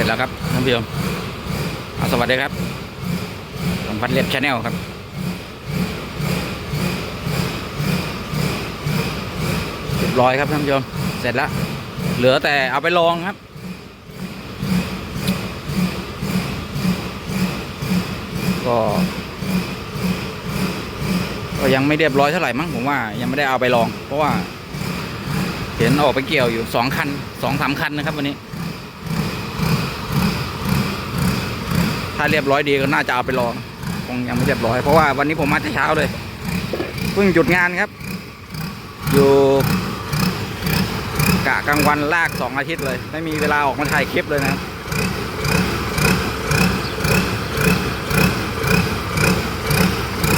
ร็จแล้วครับท่านผู้ชมเอสวัสดีครับสัมพันเล็บชาแนลครับเรียบร้อยครับท่านผู้ชมเสร็จแล้ว เหลือแต่เอาไปลองครับก็ก็ยังไม่เรียบร้อยเท่าไหร่มั้งผมว่ายังไม่ได้เอาไปลอง เพราะว่า เห็นออกไปเกี่ยวอยู่สองคันสองสามคันนะครับวันนี้ ถ้าเรียบร้อยดีก็น่าจะเอาไปลองคงยังไม่เรียบร้อยเพราะว่าวันนี้ผมมาแต่เช้าเลยเพิ่งหยุดงานครับ อยู่กะกลางวันลากสองอาทิตย์เลย ไม่มีเวลาออกมาถ่ายคลิปเลยนะครับ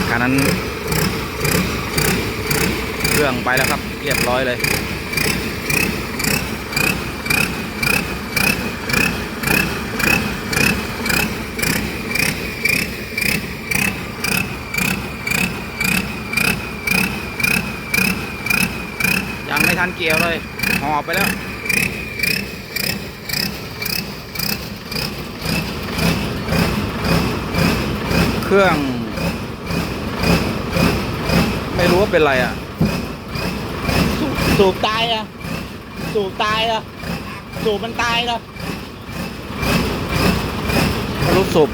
คันนั้น เครื่องไปแล้วครับ เรียบร้อยเลย ยังไม่ทันเกี่ยวเลย หอบไปแล้ว เครื่อง ไม่รู้ว่าเป็นไรอะสูบสูบตายอะ สูบตายอะ สูบมันตายอะลูกสูบ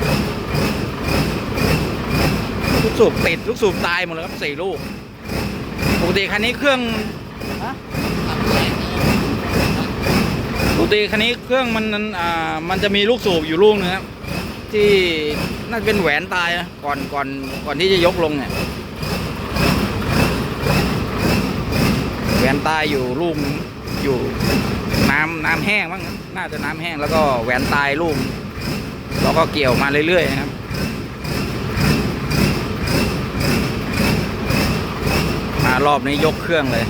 ลูกสูบติดลูกสูบตายหมดเลยครับสี่ลูกปกติคันนี้เครื่อง ฮะปกติคันนี้เครื่องมันมันอ่ามันจะมีลูกสูบอยู่ลูกนึงครับที่น่าจะเป็นแหวนตายนะก่อนก่อนก่อนที่จะยกลงเนี่ยแหวนตายอยู่ลูกอยู่น้ำน้ำแห้งบ้างน,น่าจะน้ำแห้งแล้วก็แหวนตายลูกนึงแล้วก็เกี่ยวมาเรื่อยๆนะครับมารอบนี้ยกเครื่องเลย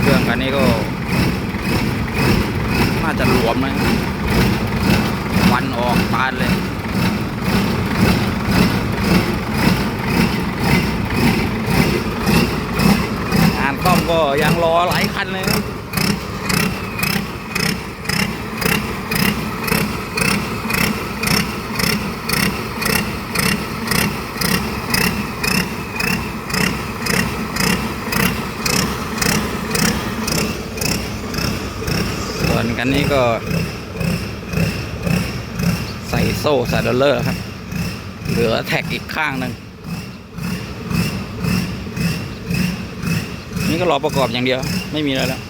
เครื่องคันนี้ก็ น่าจะหลวมนะวันออกบานเลย งานซ่อมก็ยังรอหลายคันเลยนะส่วน ก็ใส่โซ่ใส่ดอลเลอร์ครับ เหลือแท็กอีกข้างหนึ่งนี่ก็รอประกอบอย่างเดียว ไม่มีอะไรแล้ว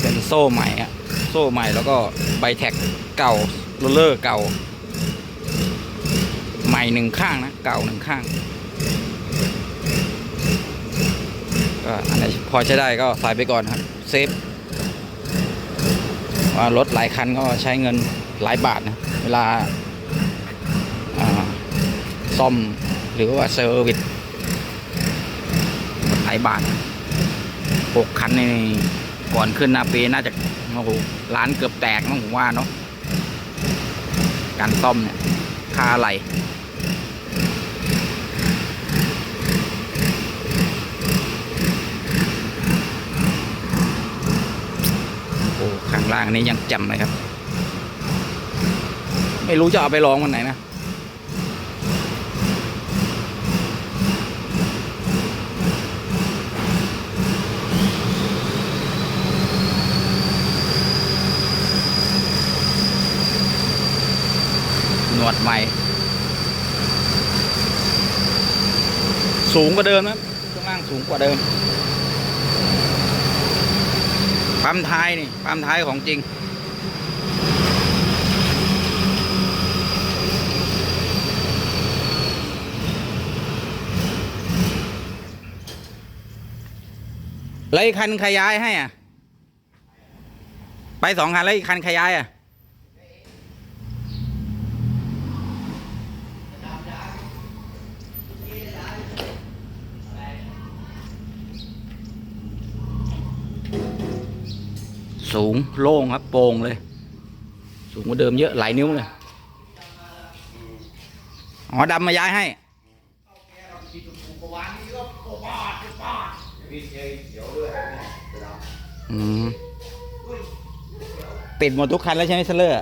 เป็นโซ่ใหม่อะโซ่ใหม่แล้วก็ใบแท็กเก่าโรลเลอร์เก่า ใหม่หนึ่งข้างนะ เก่าหนึ่งข้าง ก็อันไหนพอใช้ได้ก็ใส่ไปก่อนครับเซฟว่ารถหลายคันก็ใช้เงินหลายบาทนะเวลาซ่อมหรือว่าเซอร์วิสหลายบาทหกคันนี่ก่อนขึ้นหนาปีน่าจะโอ้โหร้านเกือบแตกมั้งผมว่าเนาะการซ่อมเนี่ยค่าอะไร ข้างล่างนี้ยังจำเลยครับ ไม่รู้จะเอาไปลองวันไหนนะหนวดใหม่ สูงกว่าเดิมนะข้างล่างสูงกว่าเดิม ปั๊มท้ายนี่ปั๊มท้ายของจริง แล้วอีกคันขยายให้อะ ไปสองคันแล้วอีกคันขยายอะ สูงโล่งครับโปร่งเลย สูงกว่าเดิมเยอะหลายนิ้วเลยอ๋อดำมาย้ายให้อืมติดหมดทุกคันแล้วใช่ไหมเซเลอร์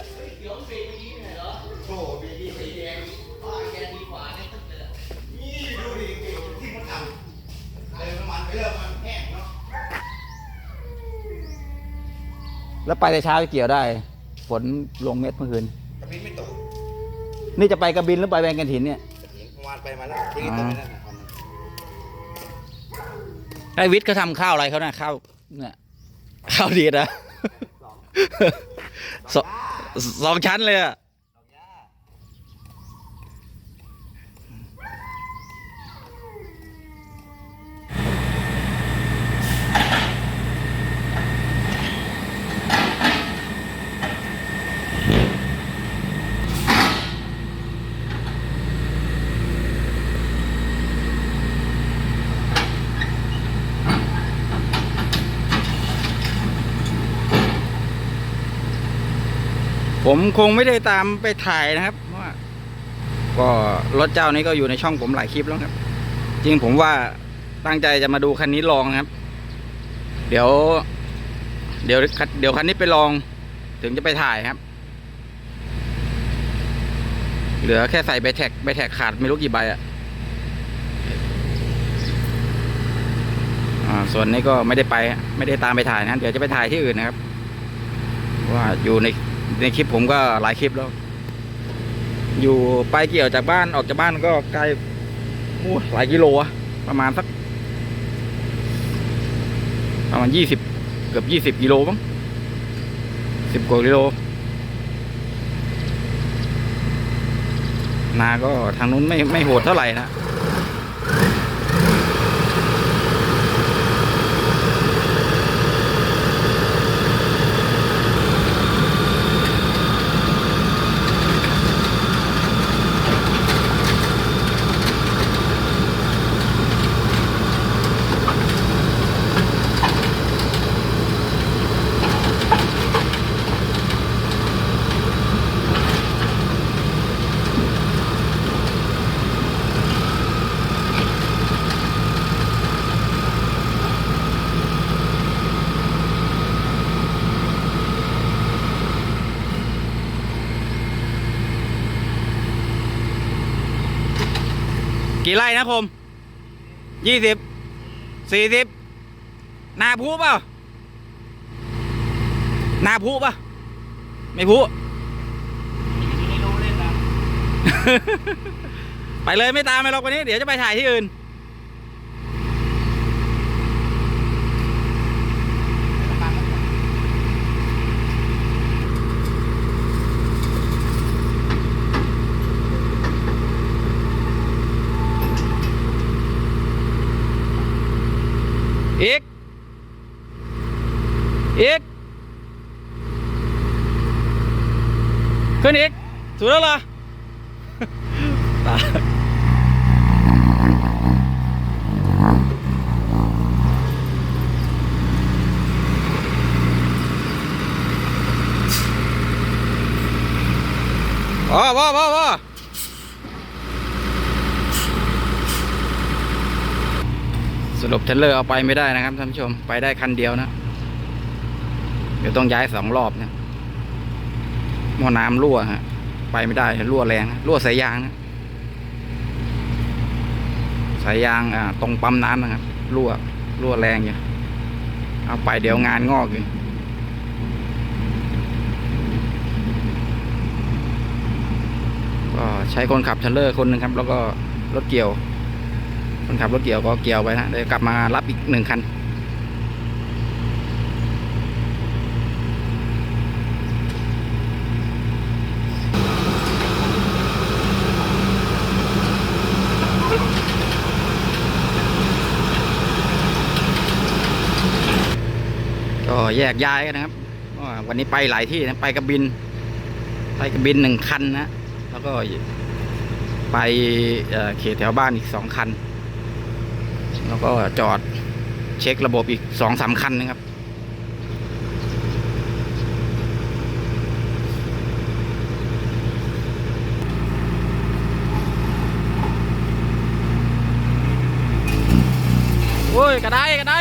แล้วไปแต่เช้าจะเกี่ยวได้ ฝนลงเม็ดเมื่อคืน กระบินไม่ตกนี่จะไปกระบินหรือไปแบงกันถินเนี่ยเมื่อวานไปมาแล้วที่นี่ตกไปแล้วนะไอ้วิทย์เขาทำข้าวอะไรเขาน่ะข้าวเนี่ยข้าวดีดอะสองสองชั้นเลยอะ ผมคงไม่ได้ตามไปถ่ายนะครับเพราะว่าก็รถเจ้านี้ก็อยู่ในช่องผมหลายคลิปแล้วครับ จริงผมว่าตั้งใจจะมาดูคันนี้ลองครับ เดี๋ยว เดี๋ยวคันเดี๋ยวคันนี้ไปลอง ถึงจะไปถ่ายครับ เหลือแค่ใส่ใบแท็กใบแท็กขาดไม่รู้กี่ใบอะอ่าส่วนนี้ก็ไม่ได้ไป ไม่ได้ตามไปถ่ายนะเดี๋ยวจะไปถ่ายที่อื่นนะครับ ว่าอยู่ใน ในคลิปผมก็หลายคลิปแล้ว อยู่ไปเกี่ยวจากบ้านออกจากบ้านก็ไกลอู้หลายกิโลอะประมาณสักประมาณยี่สิบเกือบยี่สิบกิโลมั้งสิบกว่ากิโล นาก็ทางนู้นไม่ไม่โหดเท่าไหร่นะ กี่ไร่นะผมยี่สิบสี่สิบนาพูเปล่านาพูป่ะไม่พูไม่รู้เล่นนะไปเลยไม่ตามไปหรอกวันนี้ เดี๋ยวจะไปถ่ายที่อื่น อีก อีก ขึ้นอีกสุดแล้วเหรอตายพอพอพอพ สรุปเทเลอร์เอาไปไม่ได้นะครับท่านผู้ชมไปได้คันเดียวนะ เดี๋ยวต้องย้ายสองรอบนะหม้อน้ำรั่วฮะไปไม่ได้รั่วแรงรั่วสายยางนะสายยางอ่าตรงปั๊มน้ำนะครับรั่วรั่วแรงอยู่เอาไปเดี๋ยวงานงอกอยู่ก็ใช้คนขับเทเลอร์คนหนึ่งครับ แล้วก็รถเกี่ยว คนขับรถเกี่ยวก็เกี่ยวไปนะเดี๋ยวกลับมารับอีกหนึ่งคันก็แยกย้ายกันนะครับวันนี้ไปหลายที่นะไปกระบิน ไปกระบินหนึ่งคันนะ แล้วก็ไปเอ่อเขตแถวบ้านอีกสองคัน แล้วก็จอดเช็คระบบอีกสองสามคันนะครับ โอ้ยกระไดกระได้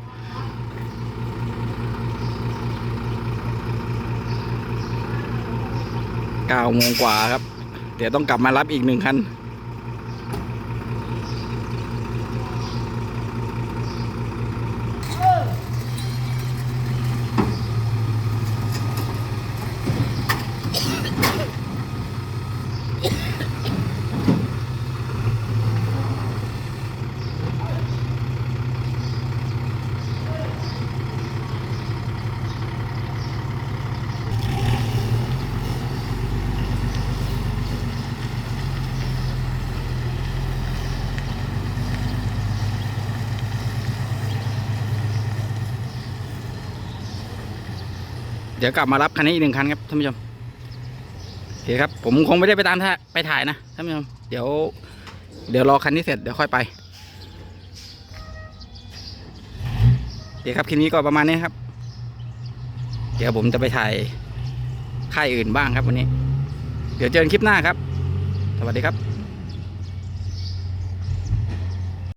เก้าโมงกว่าครับ เดี๋ยวต้องกลับมารับอีกหนึ่งคัน เดี๋ยวกลับมารับคันนี้อีกหนึ่งคันครับท่านผู้ชมโอเคครับ ผมคงไม่ได้ไปตามท่าไปถ่ายนะท่านผู้ชมเดี๋ยว เดี๋ยวรอคันนี้เสร็จเดี๋ยวค่อยไปโอเคครับคลิปนี้ก็ประมาณนี้ครับ เดี๋ยวผมจะไปถ่ายค่ายอื่นบ้างครับวันนี้ เดี๋ยวเจอกันคลิปหน้าครับ สวัสดีครับ